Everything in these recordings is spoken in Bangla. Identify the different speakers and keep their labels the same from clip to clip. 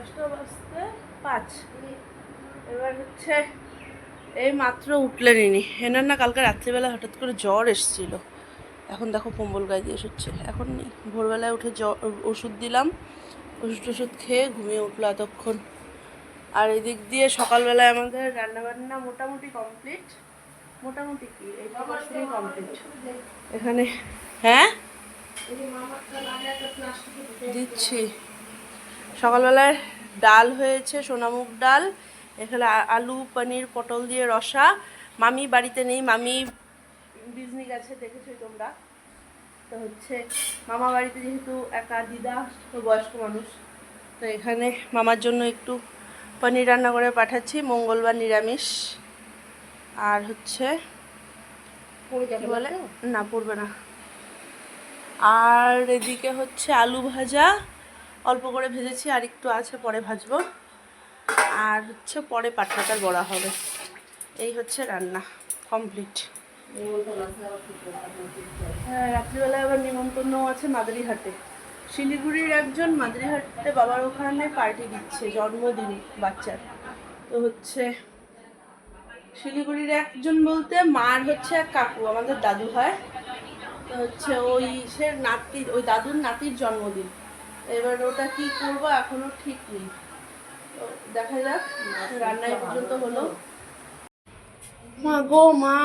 Speaker 1: দশটা বাজতে পাঁচ। এবার হচ্ছে এই মাত্র উঠলেন ইনি। এনার না কালকে রাত্রিবেলা হঠাৎ করে জ্বর এসেছিল। এখন দেখো কম্বল গায়ে দিয়ে শুচ্ছে। এখন নেই ভোরবেলায় উঠে জ্বর ওষুধ দিলাম। ওষুধ টষুধ খেয়ে ঘুমিয়ে উঠল এতক্ষণ। আর এদিক দিয়ে সকালবেলায় আমাদের রান্নাবান্না মোটামুটি কমপ্লিট। মোটামুটি কি? পার্সেন্টই কমপ্লিট। এখানে হ্যাঁ? দিচ্ছি। সকালবেলায় ডাল হয়েছে সোনামুগ ডাল এখানে আলু পনির পটল দিয়ে রসা। মামি বাড়িতে নেই মামি বিজনি গেছে দেখেছোই তোমরা। তো হচ্ছে মামা বাড়িতে যেহেতু একা দিদা তো বয়স্ক মানুষ তো এখানে মামার জন্য একটু পনির রান্না করে পাঠাচ্ছি মঙ্গলবার নিরামিষ। আর হচ্ছে বলে? না পড়বে না। আর এদিকে হচ্ছে আলু ভাজা অল্প করে ভেজেছি, আর একটু আছে, পরে ভাজবো। আর হচ্ছে পরে পাটনাটার বড়া হবে। এই হচ্ছে রান্না কমপ্লিট হ্যাঁ রাত্রিবেলায় আবার নিমন্ত্রণ আছে মাদারিহাটে। শিলিগুড়ির একজন মাদারিহাটে বাবার ওখানে পার্টি দিচ্ছে, জন্মদিন বাচ্চার। তো হচ্ছে শিলিগুড়ির একজন বলতে মার হচ্ছে এক কাকু, আমাদের দাদু হয় তো হচ্ছে ওই সে নাতির ওই দাদুর নাতির জন্মদিন। এবার ওটা কি করব এখনও ঠিক নেই। দেখা যাক রান্নায় পর্যন্ত হলো। মা গো মা।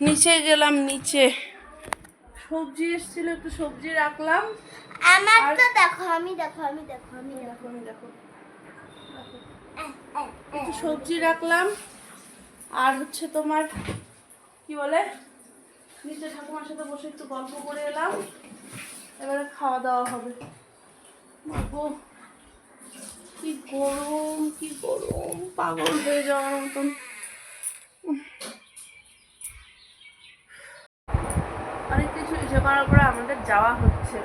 Speaker 1: নিচে গেলাম নিচে। সবজি এসেছিল একটু সবজি রাখলাম।
Speaker 2: আমার
Speaker 1: আর-
Speaker 2: তো দেখো আমি দেখো আমি দেখো আমি দেখো
Speaker 1: আমি দেখো। একটু সবজি রাখলাম। আর হচ্ছে তোমার কি বলে? নিচে ঠাকুমার সাথে বসে একটু গল্প করে এলাম। এবারে খাওয়া দাওয়া হবে। কি গরম কি গরম, পাগল হয়ে যাওয়ার মতন। অনেক কিছু ইচ্ছে করার পরে আমাদের যাওয়া হচ্ছে।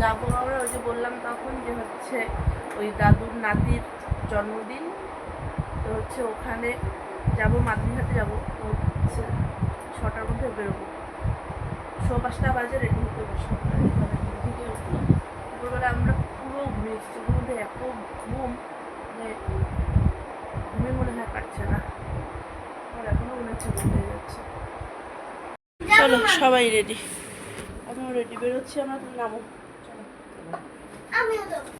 Speaker 1: যাব আমরা, ওই যে বললাম তখন যে হচ্ছে ওই দাদুর নাতির জন্মদিন। তো হচ্ছে ওখানে যাব মাতৃহাটে যাব। তো হচ্ছে ছটার মধ্যে বেরোবো। শো পাঁচটা বাজে রেডি হতে বসে। দুপুরবেলা আমরা পুরো ঘুমিয়েছি চোখের মধ্যে এত ঘুম যে ঘুমে মনে হয় কাটছে না। আর এখনও মনে হচ্ছে ঘুম হয়ে যাচ্ছে। চলো, সবাই রেডি এখন রেডি বেরোচ্ছি আমরা তুমি নামো। চলো
Speaker 2: আমিও দেবো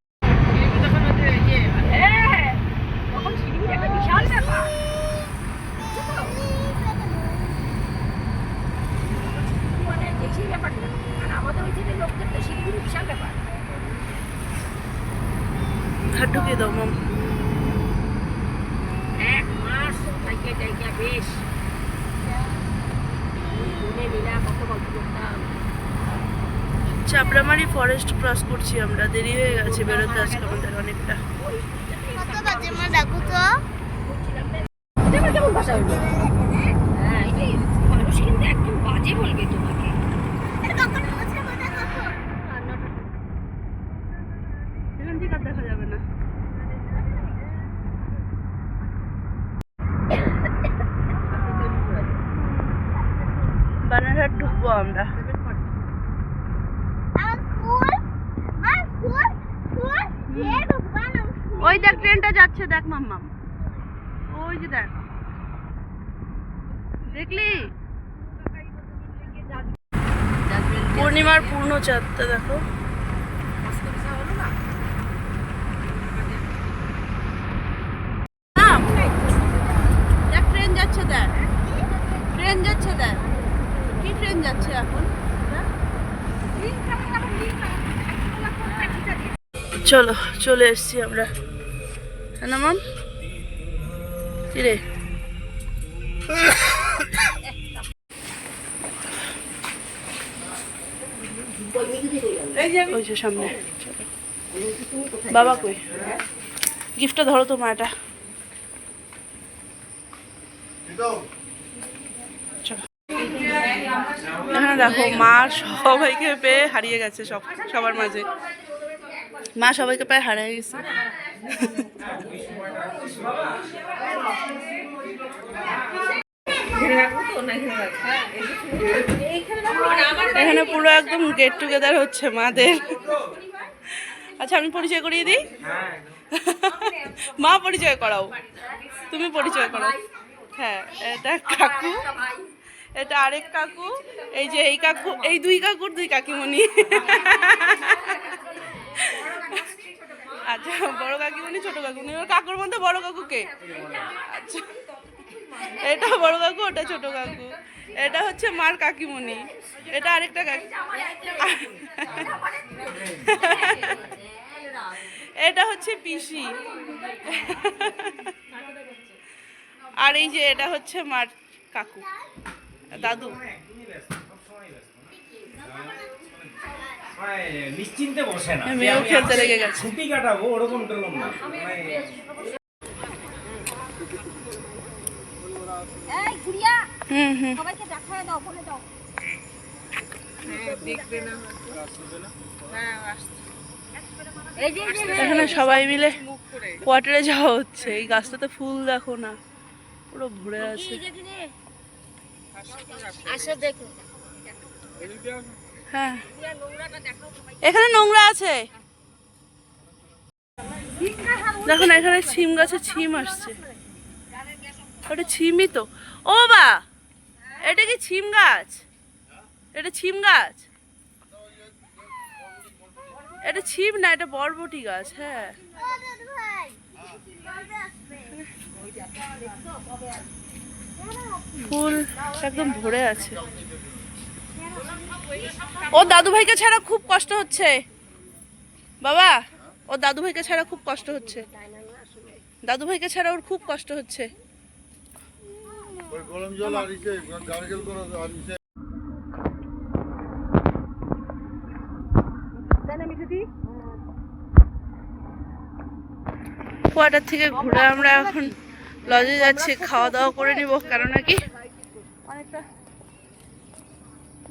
Speaker 1: হাত ঢুকিয়ে দাও মাম চাপড়ামারি ফরেস্ট ক্রস করছি আমরা। দেরি হয়ে গেছে বেরোতে আজকে আমাদের অনেকটা। যাবে না বানারহাট ঢুকবো আমার
Speaker 2: স্কুল আমার স্কুল স্কুল যে ভগবান আমার স্কুল
Speaker 1: ওই দেখ ট্রেনটা যাচ্ছে, দেখ মাম্মাম ওই যে দেখ। দেখলি? পূর্ণিমার পূর্ণ চাঁদটা দেখো যাচ্ছে, দেখ। ট্রেন যাচ্ছে, দেখ। কি ট্রেন যাচ্ছে এখন? চলো, চলে এসছি আমরা। না মাম কিরে? ওই যে সামনে। বাবা কই? গিফটটা ধরো তো মাটা। এখানে দেখো মা সবাইকে পেয়ে হারিয়ে গেছে সব সবার মাঝে। মা সবাইকে পেয়ে হারিয়ে গেছে। এখানে পুরো একদম গেট টুগেদার হচ্ছে মাদের। আচ্ছা আমি পরিচয় করিয়ে দিই? মা পরিচয় করাও। তুমি পরিচয় করাও হ্যাঁ এটা কাকু। এটা আরেক কাকু। এই যে এই কাকু, এই দুই কাকুর দুই কাকিমণি। আচ্ছা বড় কাকিমণি ছোট কাকুমণি ওর কাকুর মধ্যে বড় কাকু কে আচ্ছা এটা বড় কাকু, ওটা ছোট কাকু। এটা হচ্ছে মার কাকিমণি। এটা আরেকটা কাকি এটা হচ্ছে পিসি। আর এই যে এটা হচ্ছে মার কাকু। দাদু।
Speaker 3: মানে নিশ্চিন্তে বসে না।
Speaker 1: মেয়েও খেলতে লেগে গেছে।
Speaker 3: ছুটি কাটাবো ওরকম না।
Speaker 2: এই গুড়িয়া
Speaker 1: হুম হুম।
Speaker 2: সবাইকে দেখায় দাও বলে দাও। এই যে এই যে
Speaker 1: এখানে সবাই মিলে কোয়ার্টারে যাওয়া হচ্ছে। এই গাছটাতে ফুল দেখো না। পুরো ভরে আছে।
Speaker 2: আসো দেখো।
Speaker 1: হ্যাঁ। এখানে নোংরা আছে। দেখো না এখানে ছিম গাছে ছিম আসছে। ওটা ছিমই তো। ও বা, এটা কি ছিম গাছ? এটা ছিম গাছ? এটা ছিম না, এটা বরবটি গাছ হ্যাঁ। ফুল একদম ভরে আছে। ও দাদু ভাইকে ছাড়া খুব কষ্ট হচ্ছে। বাবা, ও দাদু ভাইকে ছাড়া খুব কষ্ট হচ্ছে। দাদু ভাইকে ছাড়া ওর খুব কষ্ট হচ্ছে। কোয়ার্টার থেকে ঘুরে আমরা এখন লজে যাচ্ছি, খাওয়া দাওয়া করে নিব কারণ নাকি অনেকটা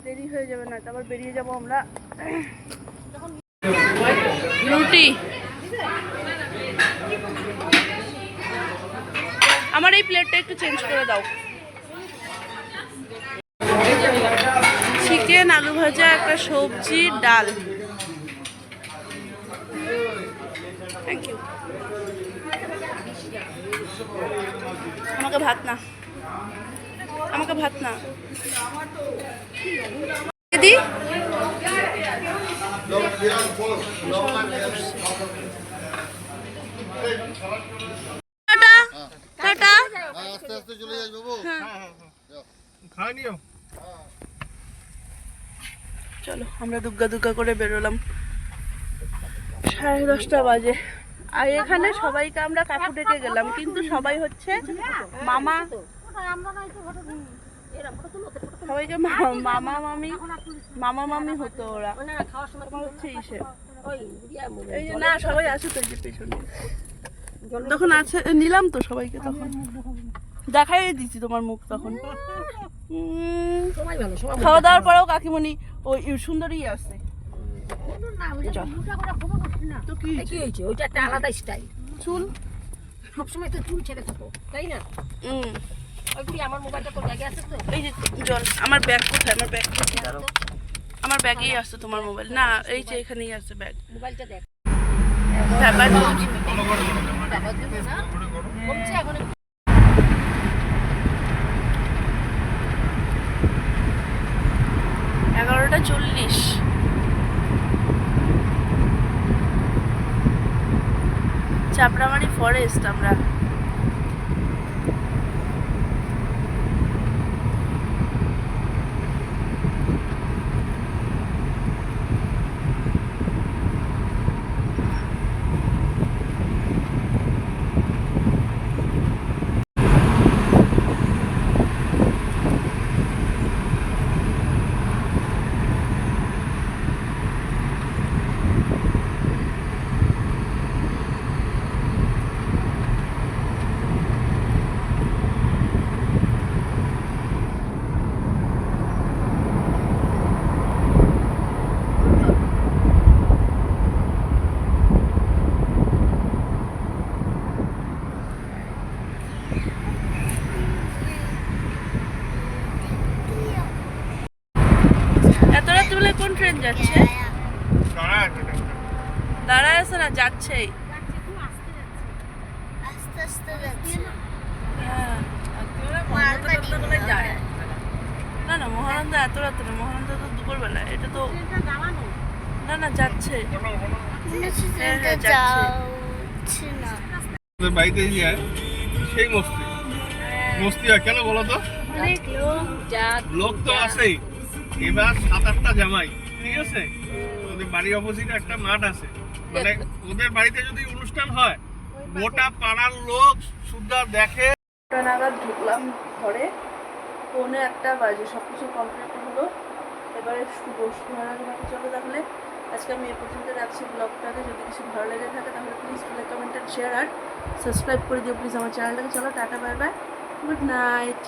Speaker 1: দেরি হয়ে যাবে না, তারপর বেরিয়ে যাব আমরা। রুটি। আমার এই প্লেটটা একটু চেঞ্জ করে দাও। চিকেন আলু ভাজা, একটা সবজি, ডাল। থ্যাংক ইউ আমাকে ভাত না। আমাকে ভাত না। দি টাটা। টাটা।
Speaker 4: আস্তে আস্তে চলে যাস বাবু
Speaker 1: চলো আমরা দুগ্গা দুগ্গা করে বেরোলাম। সাড়ে দশটা বাজে। আর এখানে সবাইকে আমরা কাকু ডেকে গেলাম কিন্তু সবাই হচ্ছে মামা। সবাইকে মামা মামি মামা মামি হতো ওরা। হচ্ছে ইসে। এই যে না সবাই আছে তো এই যে পেছনে। তখন আছে নিলাম তো সবাইকে তখন। দেখাই দিচ্ছি তোমার মুখ তখন। খাওয়া দাওয়ার পরেও কাকিমণি ওই সুন্দরই আছে তো কি
Speaker 5: হয়েছে? ওইটা একটা আলাদা স্টাইল
Speaker 1: চুল?
Speaker 5: সবসময় তো চুল ছেড়ে থাকো তাই না? আছে
Speaker 1: এই যে জল আমার ব্যাগ কোথায়? আমার ব্যাগ কোথায়? দাঁড়াও। আমার ব্যাগেই আসছে তোমার মোবাইল। না এই যে এখানেই আছে ব্যাগ।
Speaker 5: মোবাইলটা দেখ। একটু
Speaker 1: এগারোটা চল্লিশ। চাপড়ামারি ফরেস্ট আমরা। যাচ্ছে। দাঁড়ায় আছে না যাচ্ছেই।
Speaker 2: আস্তে আস্তে যাচ্ছে
Speaker 1: হ্যাঁ না না মহানন্দা এত রাত্রে না মহানন্দা তো দুপুরবেলা এটা তো না না যাচ্ছে। হ্যাঁ, হ্যাঁ,
Speaker 5: বাড়িতে যায় সেই মস্তি। মস্তি হয় কেন বলো তো?
Speaker 2: লোক
Speaker 5: তো আছেই। এবার সাত আটটা জামাই। ঠিক আছে? ওদের বাড়ির অপোজিটে একটা মাঠ আছে। মানে ওদের বাড়িতে যদি অনুষ্ঠান হয় গোটা পাড়ার লোক সুদ্ধা দেখে।
Speaker 1: নাগাদ ঢুকলাম ঘরে। পৌনে একটা বাজে সব কিছু কমপ্লিট হলো। এবারে শুভ শুভারাধ বাকি চলো তাহলে। আজকে আমি এ পর্যন্ত রাখছি ব্লগটাকে যদি কিছু ভালো লেগে থাকে তাহলে প্লিজ লাইক কমেন্ট শেয়ার আর সাবস্ক্রাইব করে দিও। প্লিজ আমার চ্যানেলটাকে চলো tata bye bye good night